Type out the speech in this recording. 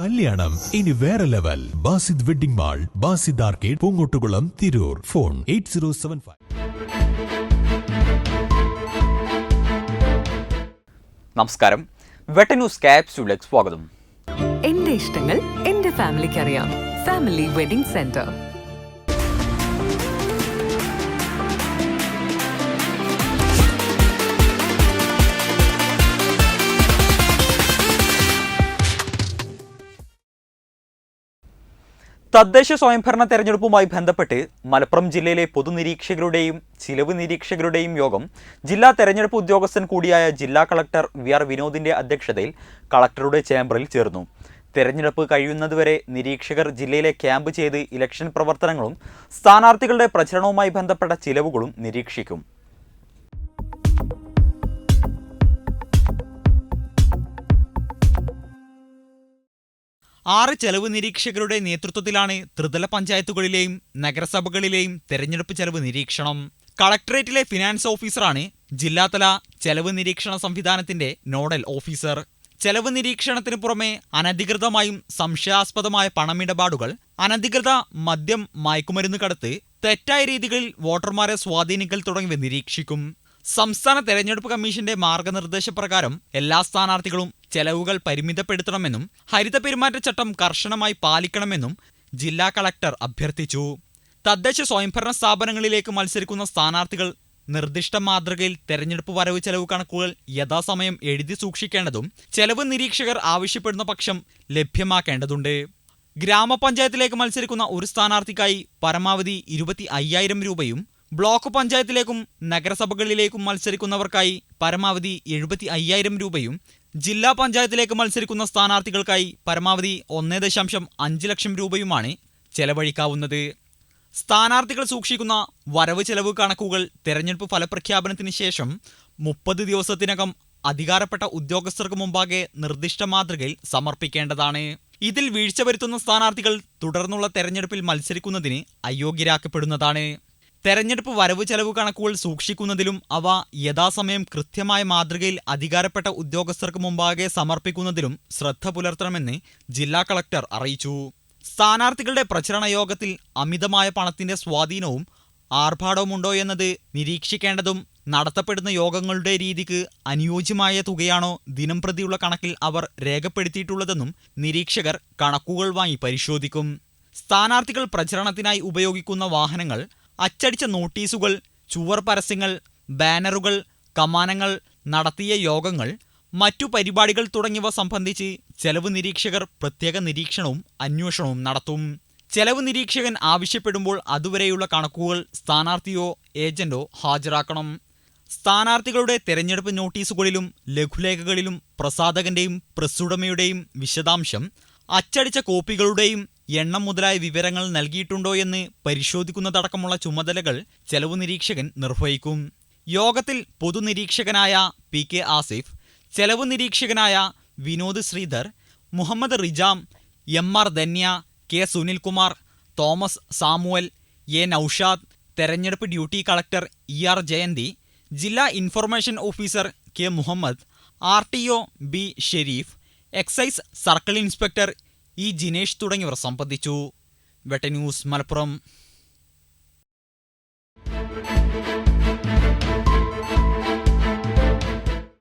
കല്യാണം. ഇനി വേറെ level. Basid wedding mall Basid arcade Poongottukulam Tirur. Phone eight zero seven five. നമസ്കാരം. Vetta news ക്യാപ്സ്യൂളിലേക്ക് സ്വാഗതം. എന്റെ ഇഷ്ടങ്ങൾ എന്റെ ഫാമിലിക്ക് അറിയാം ഫാമിലി വെഡിംഗ് സെന്റർ. തദ്ദേശ സ്വയംഭരണ തെരഞ്ഞെടുപ്പുമായി ബന്ധപ്പെട്ട് മലപ്പുറം ജില്ലയിലെ പൊതുനിരീക്ഷകരുടെയും ചിലവ് നിരീക്ഷകരുടെയും യോഗം ജില്ലാ തെരഞ്ഞെടുപ്പ് ഉദ്യോഗസ്ഥൻ കൂടിയായ ജില്ലാ കളക്ടർ വി ആർ വിനോദിന്റെ അധ്യക്ഷതയിൽ കളക്ടറുടെ ചേംബറിൽ ചേർന്നു. തെരഞ്ഞെടുപ്പ് കഴിയുന്നതുവരെ നിരീക്ഷകർ ജില്ലയിലെ ക്യാമ്പ് ചെയ്ത് ഇലക്ഷൻ പ്രവർത്തനങ്ങളും സ്ഥാനാർത്ഥികളുടെ പ്രചരണവുമായി ബന്ധപ്പെട്ട ചിലവുകളും നിരീക്ഷിക്കും. ആറ് ചെലവ് നിരീക്ഷകരുടെ നേതൃത്വത്തിലാണ് ത്രിതല പഞ്ചായത്തുകളിലെയും നഗരസഭകളിലെയും തെരഞ്ഞെടുപ്പ് ചെലവ് നിരീക്ഷണം. കളക്ടറേറ്റിലെ ഫിനാൻസ് ഓഫീസറാണ് ജില്ലാതല ചെലവ് നിരീക്ഷണ സംവിധാനത്തിന്റെ നോഡൽ ഓഫീസർ. ചെലവ് നിരീക്ഷണത്തിന് പുറമെ അനധികൃതമായും സംശയാസ്പദമായ പണമിടപാടുകൾ അനധികൃത മദ്യം മയക്കുമരുന്ന് കടത്ത് തെറ്റായ രീതികളിൽ വോട്ടർമാരെ സ്വാധീനിക്കൽ തുടങ്ങിയവ നിരീക്ഷിക്കും. സംസ്ഥാന തെരഞ്ഞെടുപ്പ് കമ്മീഷന്റെ മാർഗനിർദ്ദേശപ്രകാരം എല്ലാ സ്ഥാനാർത്ഥികളും ചെലവുകൾ പരിമിതപ്പെടുത്തണമെന്നും ഹരിത പെരുമാറ്റച്ചട്ടം കർശനമായി പാലിക്കണമെന്നും ജില്ലാ കളക്ടർ അഭ്യർത്ഥിച്ചു. തദ്ദേശ സ്വയംഭരണ സ്ഥാപനങ്ങളിലേക്ക് മത്സരിക്കുന്ന സ്ഥാനാർത്ഥികൾ നിർദ്ദിഷ്ട മാതൃകയിൽ തെരഞ്ഞെടുപ്പ് വരവ് ചെലവ് കണക്കുകൾ യഥാസമയം എഴുതി സൂക്ഷിക്കേണ്ടതും ചെലവ് നിരീക്ഷകർ ആവശ്യപ്പെടുന്ന പക്ഷം ലഭ്യമാക്കേണ്ടതുണ്ട്. ഗ്രാമപഞ്ചായത്തിലേക്ക് മത്സരിക്കുന്ന ഒരു സ്ഥാനാർത്ഥിക്കായി പരമാവധി ഇരുപത്തി അയ്യായിരം രൂപയും ബ്ലോക്ക് പഞ്ചായത്തിലേക്കും നഗരസഭകളിലേക്കും മത്സരിക്കുന്നവർക്കായി പരമാവധി എഴുപത്തി അയ്യായിരം രൂപയും ജില്ലാ പഞ്ചായത്തിലേക്ക് മത്സരിക്കുന്ന സ്ഥാനാർത്ഥികൾക്കായി പരമാവധി ഒന്നേ ദശാംശം അഞ്ച് ലക്ഷം രൂപയുമാണ് ചെലവഴിക്കാവുന്നത്. സ്ഥാനാർത്ഥികൾ സൂക്ഷിക്കുന്ന വരവ് ചെലവ് കണക്കുകൾ തെരഞ്ഞെടുപ്പ് ഫലപ്രഖ്യാപനത്തിന് ശേഷം മുപ്പത് ദിവസത്തിനകം അധികാരപ്പെട്ട ഉദ്യോഗസ്ഥർക്ക് മുമ്പാകെ നിർദ്ദിഷ്ട മാതൃകയിൽ സമർപ്പിക്കേണ്ടതാണ്. ഇതിൽ വീഴ്ച വരുത്തുന്ന സ്ഥാനാർത്ഥികൾ തുടർന്നുള്ള തെരഞ്ഞെടുപ്പിൽ മത്സരിക്കുന്നതിന് അയോഗ്യരാക്കപ്പെടുന്നതാണ്. തെരഞ്ഞെടുപ്പ് വരവ് ചെലവ് കണക്കുകൾ സൂക്ഷിക്കുന്നതിലും അവ യഥാസമയം കൃത്യമായ മാതൃകയിൽ അധികാരപ്പെട്ട ഉദ്യോഗസ്ഥർക്ക് മുമ്പാകെ സമർപ്പിക്കുന്നതിലും ശ്രദ്ധ പുലർത്തണമെന്ന് ജില്ലാ കളക്ടർ അറിയിച്ചു. സ്ഥാനാർത്ഥികളുടെ പ്രചരണ യോഗത്തിൽ അമിതമായ പണത്തിന്റെ സ്വാധീനവും ആർഭാടവുമുണ്ടോ എന്നത് നിരീക്ഷിക്കേണ്ടതും നടത്തപ്പെടുന്ന യോഗങ്ങളുടെ രീതിക്ക് അനുയോജ്യമായ തുകയാണോ ദിനം പ്രതിയുള്ള കണക്കിൽ അവർ രേഖപ്പെടുത്തിയിട്ടുള്ളതെന്നും നിരീക്ഷകർ കണക്കുകൾ വാങ്ങി പരിശോധിക്കും. സ്ഥാനാർത്ഥികൾ പ്രചരണത്തിനായി ഉപയോഗിക്കുന്ന വാഹനങ്ങൾ അച്ചടിച്ച നോട്ടീസുകൾ ചുവർ പരസ്യങ്ങൾ ബാനറുകൾ കമാനങ്ങൾ നടത്തിയ യോഗങ്ങൾ മറ്റു പരിപാടികൾ തുടങ്ങിയവ സംബന്ധിച്ച് ചെലവ് നിരീക്ഷകർ പ്രത്യേക നിരീക്ഷണവും അന്വേഷണവും നടത്തും. ചെലവ് നിരീക്ഷകൻ ആവശ്യപ്പെടുമ്പോൾ അതുവരെയുള്ള കണക്കുകൾ സ്ഥാനാർത്ഥിയോ ഏജന്റോ ഹാജരാക്കണം. സ്ഥാനാർത്ഥികളുടെ തെരഞ്ഞെടുപ്പ് നോട്ടീസുകളിലും ലഘുലേഖകളിലും പ്രസാധകന്റെയും പ്രസ്സുടമയുടെയും വിശദാംശം അച്ചടിച്ച കോപ്പികളുടെയും എണ്ണം മുതലായ വിവരങ്ങൾ നൽകിയിട്ടുണ്ടോ എന്ന് പരിശോധിക്കുന്നതടക്കമുള്ള ചുമതലകൾ ചെലവ് നിരീക്ഷകൻ നിർവഹിക്കും. യോഗത്തിൽ പൊതുനിരീക്ഷകനായ പി കെ ആസിഫ് ചെലവ് നിരീക്ഷകനായ Vinod Sreedhar Muhammad Rijam M R Dhanya K Sunilkumar Thomas Samuel A Naushad തെരഞ്ഞെടുപ്പ് duty collector E R Jayanthi ജില്ലാ information officer K Muhammad R T O B Sherif excise circle inspector E Jinesh തുടങ്ങിയവർ സംബന്ധിച്ചു. വെട്ട news Malappuram.